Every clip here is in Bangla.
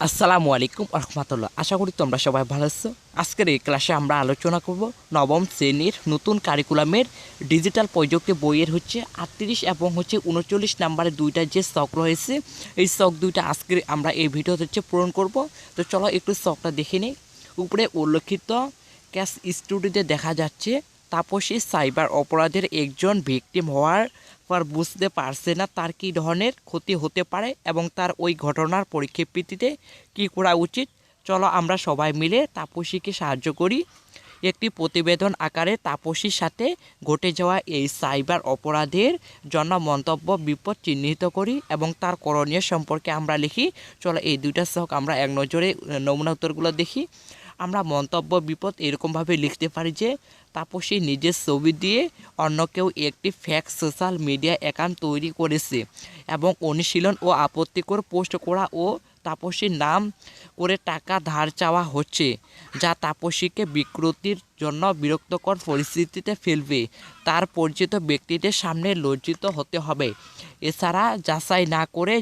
আসসালামু আলাইকুম রহমতুল্লাহ আশা করি তোমরা সবাই ভালো আছো। আজকের এই ক্লাসে আমরা আলোচনা করব নবম শ্রেণির নতুন কারিকুলামের ডিজিটাল প্রযুক্তি বইয়ের হচ্ছে আটত্রিশ এবং হচ্ছে উনচল্লিশ নাম্বারের দুইটা যে শখ রয়েছে, এই শখ দুইটা আজকে আমরা এই ভিডিওতে হচ্ছে পূরণ করব। তো চলো একটু শখটা দেখে নিই। উপরে উল্লেখিত ক্যাশ স্টুডিওতে দেখা যাচ্ছে তাপসী সাইবার অপরাধের একজন ভিকটিম হওয়ার পর বুঝতে পারছে না তার কী ধরনের ক্ষতি হতে পারে এবং তার ওই ঘটনার পরিপ্রেক্ষিতে কী করা উচিত। চলো আমরা সবাই মিলে তাপসীকে সাহায্য করি। একটি প্রতিবেদন আকারে তাপসীর সাথে ঘটে যাওয়া এই সাইবার অপরাধের জন্য মন্তব্য বিপদ চিহ্নিত করি এবং তার করণীয় সম্পর্কে আমরা লিখি। চলো এই দুইটা শখ আমরা এক নজরে নমুনা উত্তরগুলো দেখি। আমরা মন্তব্য বিপদ এরকমভাবে লিখতে পারি যে, তাপসী নিজের ছবি দিয়ে অন্য কেউ একটি ফ্যাক সোশ্যাল মিডিয়া অ্যাকাউন্ট তৈরি করেছে এবং অনুশীলন ও আপত্তিকর পোস্ট করা ও তাপসীর নাম করে টাকা ধার চাওয়া হচ্ছে, যা তাপসীকে বিকৃতির জন্য বিরক্তকর পরিস্থিতিতে ফেলবে। তার পরিচিত ব্যক্তিদের সামনে লজ্জিত হতে হবে। এছাড়া যাচাই না করে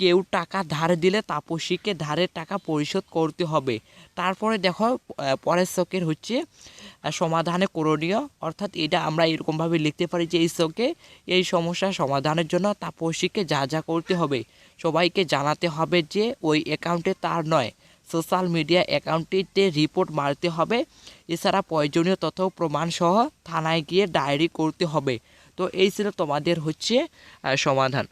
কেউ টাকা ধার দিলে তাপসীকে ধারের টাকা পরিশোধ করতে হবে। তারপরে দেখো পরের শখের হচ্ছে সমাধানে করণীয়। অর্থাৎ এটা আমরা এরকমভাবে লিখতে পারি যে এই শোকে এই সমস্যার সমাধানের জন্য তাপসীকে যা যা করতে হবে, সবাইকে জানাতে হবে যে, ওই অ্যাকাউন্টে তার নয়। সোশ্যাল মিডিয়া অ্যাকাউন্টটিতে রিপোর্ট মারতে হবে। এছাড়া প্রয়োজনীয় তথ্য প্রমাণসহ থানায় গিয়ে ডায়েরি করতে হবে। তো এই ছিল তোমাদের হচ্ছে সমাধান।